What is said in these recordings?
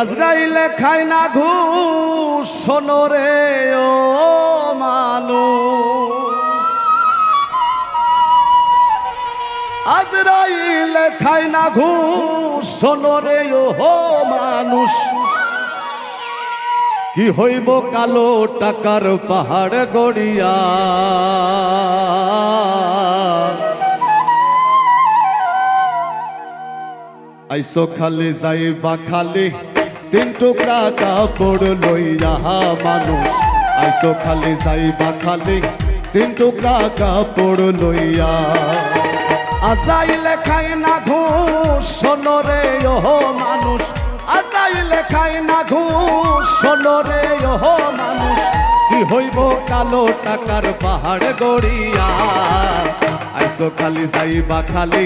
আজরাইলে খায় না ঘুষ রে ও মানুষ। আজরাইলে খায় না ঘুষ রে ও মানুষ। কি হইব কালো টাকার পাহাড় গড়িয়া? আইসো খালি যাইবা খালি, তিন টুকরা কাপড় লইয়া মানুষ। আইসো খালি যাইবা খালি, তিন টুকরা কাপড় লইয়া। আজরাইলে খায় না ঘুষ, শোনো রে ও মানুষ। আজরাইলে খায় না ঘুষ, শোনো রে ও মানুষ। কি হইব কালো টাকার পাহাড় গড়িয়া। আইসো খালি যাইবা খালি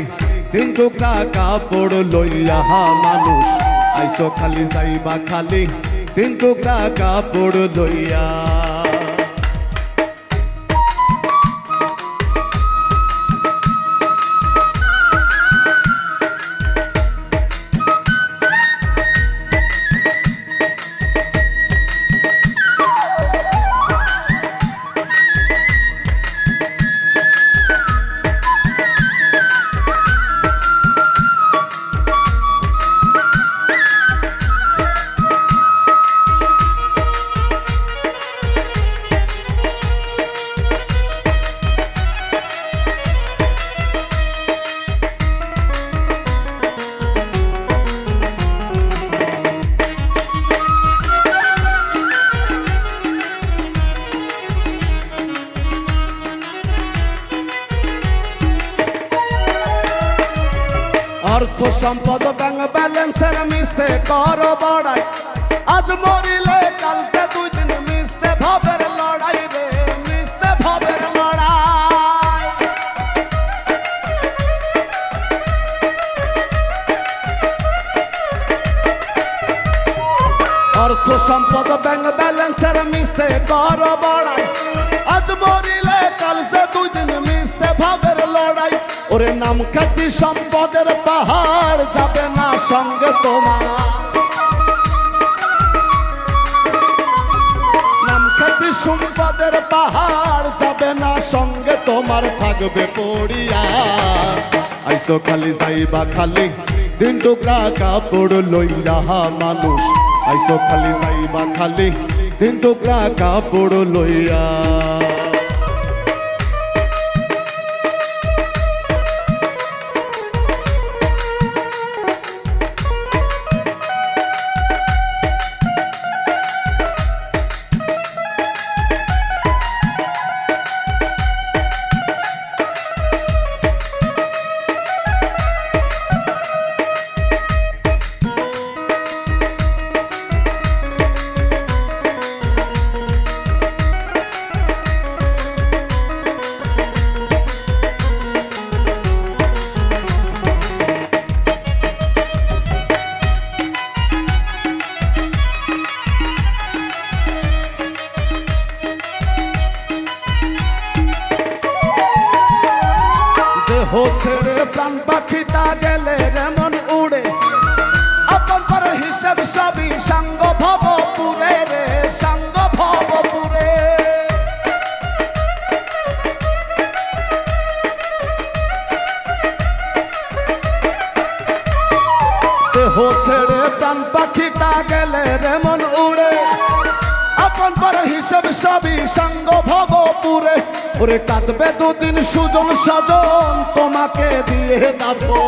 তিন টুকরা কাপড় লইয়া মানুষ। আইসো খালি যাইবা খালি তিন টুকরা কাপড় লইয়া। অর্থ সম্পদ ব্যাংক ব্যালেন্সের মিশে কর বড়াই। আজ মরিলে কাল সে দুই দিন মিশে ভবের লড়াই রে, মিশে ভবের লড়াই। অর্থ সম্পদ ব্যাংক ব্যালেন্সের মিশে কর বড়াই। ওরে নাম খ্যাতি সম্পদের পাহাড়, যাবে না সঙ্গে তোমার। নাম খ্যাতি সম্পদের পাহাড়, যাবে না সঙ্গে তোমার, থাকবে পড়িয়া আইসো খালি যাইবা খালি তিন টুকরা কাপড় লইয়া মানুষ। আইসো খালি যাইবা খালি তিন টুকরা কাপড় লইয়া। পাখিটা গেলে যেমন উড়ে। আপন পর হিসেব সবই সাঙ্গ ভব পুরে রে সাঙ্গ ভব পুরে দেহ প্রাণ পাখিটা গেলে যেমন উড়ে। আপন পর হিসেব সবই সঙ্গ ভবপুরে ওরে কাঁদবে দুদিন সুজন সজন, তোমাকে দিয়ে দাবো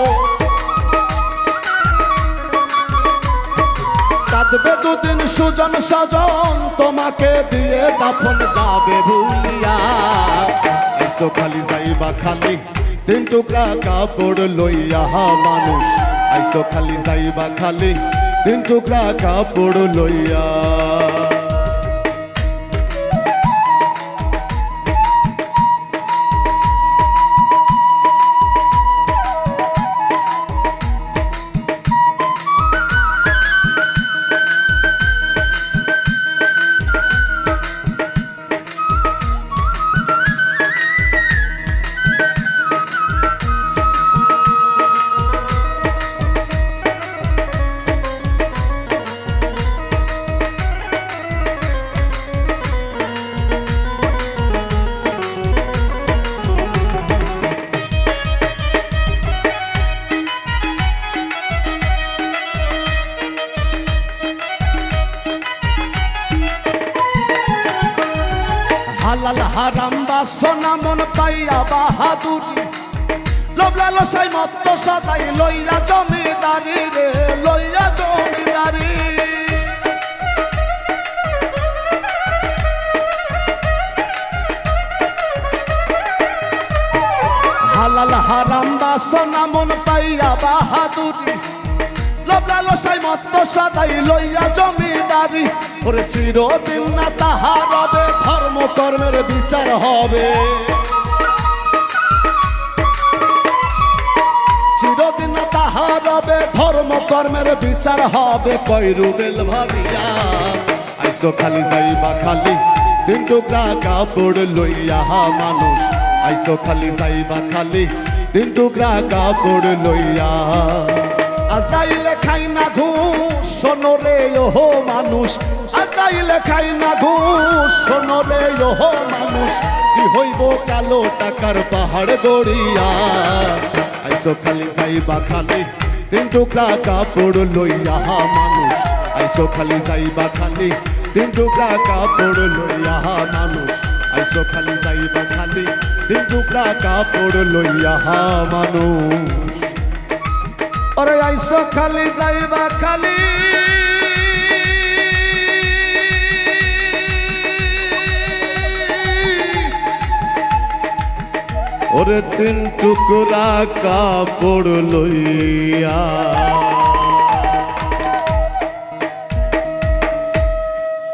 কাঁদবে দুদিন সুজন সজন, তোমাকে দিয়ে দাফন যাবে ভুলিয়া। আইসো খালি যাইবা খালি, তিন টুকরা কাপড় লইয়া মানুষ। আইসো খালি যাইবা খালি, তিন টুকরা কাপড় লইয়া। সোনা মন পাইয়া বাহাদুরি। লোবলা লসাই মত্ত সদাই লইয়া জমিদারি রে, লইয়া জমিদারি। হালাল হারাম বা সোনা মন পাইয়া বাহাদুরি। লোবলা লসাই মত্ত সদাই লইয়া জমিদারি। ওরে চিরদিন না তাহার হবে, ধর্ম কর্মের বিচার হবে। চিরদিন না তাহার হবে, ধর্ম কর্মের বিচার হবে। কইরুবেল ভাবিয়া, আইসো খালি যাইবা খালি। তিন টুকরা কাপড় লইয়া মানুষ, আইসো খালি যাইবা খালি। তিন টুকরা কাপড় লইয়া। আজরাইলে খাই না ঘুষ সোনরে ওহো মানুষ। আজরাইলে খাই না ঘুষ সোনরে ওহো মানুষ। কি হইব কালো টাকার পাহাড় গড়িয়া। আইসো খালি যাইবা খালি, তিন টুকরা কাপড় লইয়া মানুষ। আইসো খালি যাইবা খালি, তিন টুকরা কাপড় লইয়া মানুষ। আইসো খালি যাইবা খালি, তিন টুকরা কাপড় লইয়া মানুষ। ওরে আইসো খালি যাইবা খালি। ওরে তিন টুকরা কাপড় লইয়া